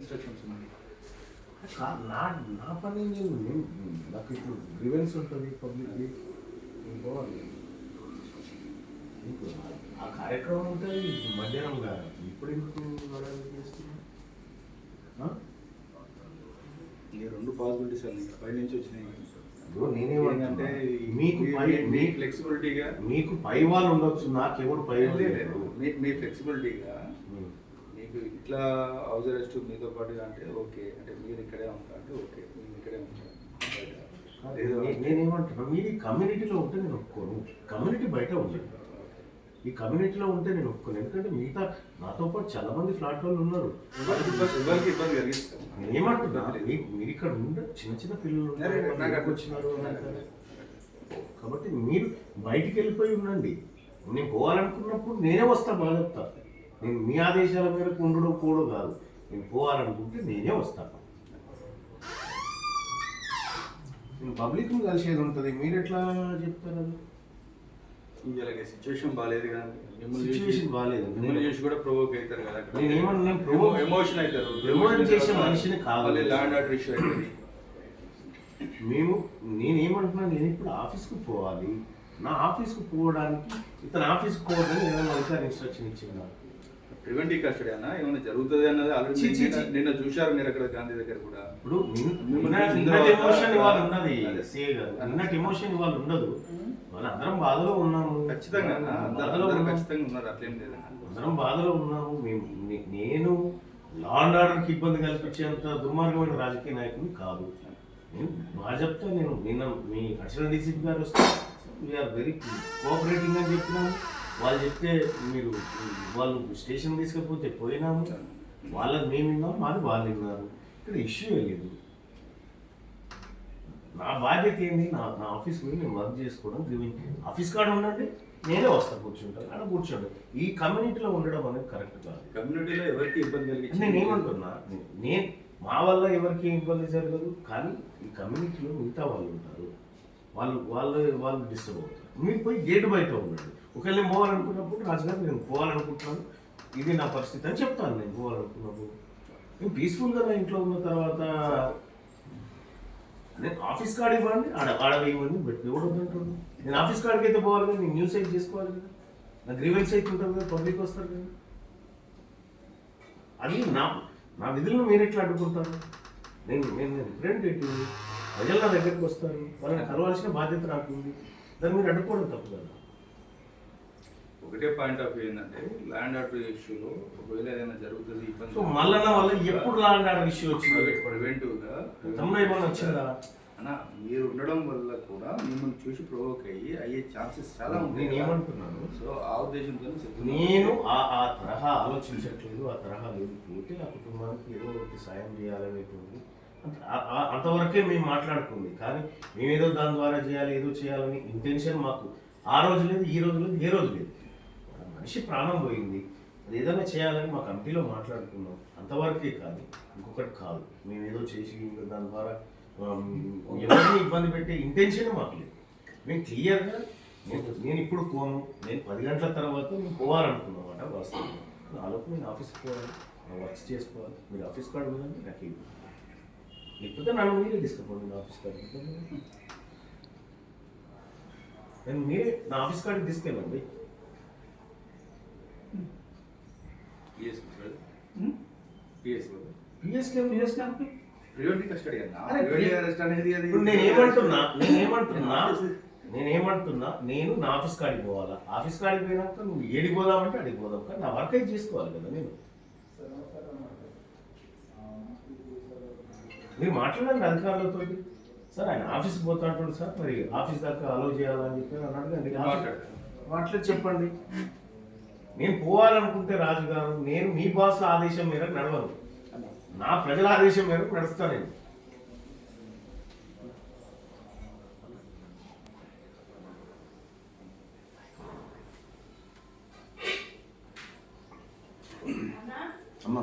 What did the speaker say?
Instructions ఉన్నాయి నా నా పని నేను నాకు ఇప్పుడు గ్రీవెన్స్ ఉంటుంది పబ్లిక్కి నేను పోవాలి ఆ కార్యక్రమం ఉంటుంది మధ్యాహ్నం కాదు ఇప్పుడు ఎందుకు ఈ రెండు పాసిబిలిటీస్ అన్ని పై నుంచి వచ్చినాయి ఇదిగో నేనేమంటే మీకు మీ ఫ్లెక్సిబిలిటీగా మీకు పై వాళ్ళు ఉండొచ్చు నాకెవరు పై లేదు మీ మీ ఫ్లెక్సిబిలిటీగా మీకు ఇట్లా హౌస్ అరెస్ట్ మీతో పాటుగా అంటే ఓకే. అంటే మీరు ఇక్కడే ఉంటారు అంటే ఓకే. మీరు ఇక్కడే నే- నేనేమంటున్నా మీది కమ్యూనిటీలో ఉంటే నేను ఒప్పుకోను. కమ్యూనిటీ బయట ఉంది. ఈ కమ్యూనిటీలో ఉంటే నేను ఒప్పుకోను. ఎందుకంటే మిగతా నాతో పాటు చాలా మంది ఫ్లాట్ వాళ్ళు ఉన్నారు. ఏమంటున్నా మీరు ఇక్కడ ఉండే చిన్న చిన్న పిల్లలు వచ్చినారు. కాబట్టి మీరు బయటికి వెళ్ళిపోయి ఉండండి. నేను పోవాలనుకున్నప్పుడు నేనే వస్తా బాగా నేను మీ ఆదేశాల మేరకు ఉండడం కూడా కాదు. నేను పోవాలనుకుంటే నేనే వస్తాను నేను పబ్లిక్ని కలిసేది ఉంటుంది. మీరు ఎట్లా చెప్తారు అది? ఇలాగే సిచ్యువేషన్ బాగాలేదు కదా. మిమ్మల్ని చూసి- సిచ్యువేషన్ బాగాలేదు మిమ్మల్ని చూసి కూడా ప్రొవోక్ అవుతారు కదా. నేను ఏమన్నా నేను provoke- ఎమోషన్ అవుతారు. provoke చేసే మనిషిని కాదు. మళ్ళీ ల్యాండ్ ఆర్డర్ ఇష్యూ అవుతుంది. మేము నేనేమంటున్నా నేను ఇప్పుడు ఆఫీస్కి పోవాలి. నా ఆఫీస్కి పోవడానికి ఇతను ఆఫీస్కి పోవడానికి ఏదైనా ఇన్స్ట్రక్షన్ ఇచ్చిందా ప్రివెంటివ్ కస్టడీ అన్న ఏమైనా జరుగుతుంది అన్నది ఆల్రెడీ నిన్న- చూశారు మీరు అక్కడ గాంధీ దగ్గర కూడా? ఇప్పుడు ఎమోషన్ ఇవాళ ఉన్నది. నిన్నటి ఎమోషన్ ఇవాళ ఉండదు. వాళ్ళ అందరం బాధలో ఉన్నాము. ఖచ్చితంగా. బాధలో. ఖచ్చితంగా ఉన్నారు అట్లేం లేదన్న అందరం బాధలో ఉన్నాము. మేము నేను లా అండ్ ఆర్డర్కి ఇబ్బంది కల్పించేంత దుర్మార్గమైన రాజకీయ నాయకుని కాదు. నేను భాజప్తో నేను నిన్న మీ అడిషనల్ డీసీపీ గారు వస్తే వీఆర్ వెరీ కోఆపరేటింగ్ అని చెప్పినాము వాళ్ళు చెప్తే మీరు వాళ్ళు స్టేషన్ తీసుకపోతే పోయినాము. వాళ్ళది మేము విన్నాం మాది వాళ్ళు విన్నారు ఇక్కడ ఇష్యూ లేదు. నా బాధ్యత ఏంది? నా నా ఆఫీస్ పోయి నేను వర్క్ చేసుకోవడం ఆఫీస్ కాడ ఉండండి నేనే వస్తా కూర్చుంటాను అక్కడ కూర్చోండి. ఈ కమ్యూనిటీలో ఉండడం అనేది కరెక్ట్ కాదు. కమ్యూనిటీలో ఎవరికి ఇబ్బంది కలిగించింది? నేను ఏమంటున్నా నేను మా వల్ల ఎవరికి ఏం ఇబ్బంది జరగదు కానీ ఈ కమ్యూనిటీలో మిగతా వాళ్ళు ఉంటారు. వాళ్ళు వాళ్ళు వాళ్ళు డిస్టర్బ్ అవుతారు. మీరు పోయి గేట్ బయట ఉండండి. ఒకవేళ నేను పోవాలనుకున్నప్పుడు రాజుగారు నేను పోవాలనుకుంటున్నాను. ఇది నా పరిస్థితి అని చెప్తాను నేను పోవాలనుకున్నప్పుడు. నేను పీస్ఫుల్గా నా ఇంట్లో ఉన్న తర్వాత నేను ఆఫీస్ కార్డ్ ఇవ్వండి ఆడ ఆడ ఇవ్వండి బట్ ఇవ్వడం నేను ఆఫీస్ కార్డ్కి అయితే పోవాలి కదా నేను న్యూస్ అయితే చేసుకోవాలి కదా. నా గ్రీవెన్స్ అయితే ఉంటుంది కదా పబ్లిక్ వస్తారు కదా. అది నా నా విధులను మీరు ఎట్లా అడ్డుకుంటారు? నేను నేను నేను రిప్రజెంటేటివ్ ప్రజలు నా దగ్గరికి వస్తారు. వాళ్ళని కలవాల్సిన బాధ్యత నాకు ఉంది. దాన్ని మీరు అడ్డుకోవడం తప్పు కదా. ఒకటే పాయింట్ ఆఫ్ వ్యూ ఏంటంటే ల్యాండ్ ఆర్డర్ ఇష్యూలో ఒకవేళ ఏదైనా జరుగుతుంది ఇబ్బంది సో మల్లన్న వల్ల ఎప్పుడు లాండ్ ఆర్డర్ ఇష్యూ వచ్చింది? ప్రివెంటివ్గా గతంలో ఏమైనా వచ్చిందా? అన్న మీరు ఉండడం వల్ల కూడా మిమ్మల్ని చూసి ప్రొవోక్ అయ్యి అయ్యే ఛాన్సెస్ చాలా ఉంటాయి నేను ఏమంటున్నాను? సో ఆ ఉద్దేశంతో నేను ఆ ఆ తరహా ఆలోచించట్లేదు ఆ తరహా లేదు. పోతే ఆ కుటుంబానికి ఏదో ఒకటి సాయం చేయాలనేటువంటి అంతవరకే మేము మాట్లాడుకుంది. కానీ మేమేదో దాని ద్వారా చేయాలి ఏదో చేయాలని ఇంటెన్షన్ మాకు ఆ రోజు లేదు ఈ రోజు లేదు ఏ రోజు లేదు. మనిషి ప్రాణం పోయింది. అది ఏదైనా చేయాలని మా కమిటీలో మాట్లాడుకున్నాం. అంతవరకే కాదు. ఇంకొకటి కాదు. మేము ఏదో చేసి దాని ద్వారా ఎవరిని ఇబ్బంది పెట్టే ఇంటెన్షన్ మాకు లేదు. మేము క్లియర్గా నేను ఇప్పుడు పోను. నేను పది గంటల తర్వాత నేను పోవాలనుకున్నామాట వాస్తవం నాలోపు నేను ఆఫీస్కి పోవాలి. వర్క్స్ చేసుకోవాలి. మీరు ఆఫీస్ కార్డు ఉందండి నాకు ఇవ్వు. లేకపోతే నన్ను మీరే తీసుకుపోండి నా ఆఫీస్ కార్డు నేను మీరే నా ఆఫీస్ కార్డుకి తీసుకెళ్ళండి. అనేది అది. ఇప్పుడు నేను ఏమంటున్నా నేను ఏమంటున్నా నేను ఏమంటున్నా నేను నా ఆఫీస్ కాడికి పోవాలా? ఆఫీస్ కాడికి పోయినాక నువ్వు ఏడికి పోదామంటే అడిగి పోదాం. కానీ నా వర్క్ అయితే చేసుకోవాలి కదా నేను. మీరు మాట్లాడండి అధికారులతో సార్ ఆయన ఆఫీస్కి పోతాడు సార్ మరి ఆఫీస్ దాకా అలో చేయాలని చెప్పి అన్నాడు. మాట్లాడి. చెప్పండి. నేను పోవాలనుకుంటే రాజు గారు నేను మీ బాస్ ఆదేశం మేరకు నడవను. నా ప్రజల ఆదేశం మేరకు నడుస్తాను నేను. అమ్మా.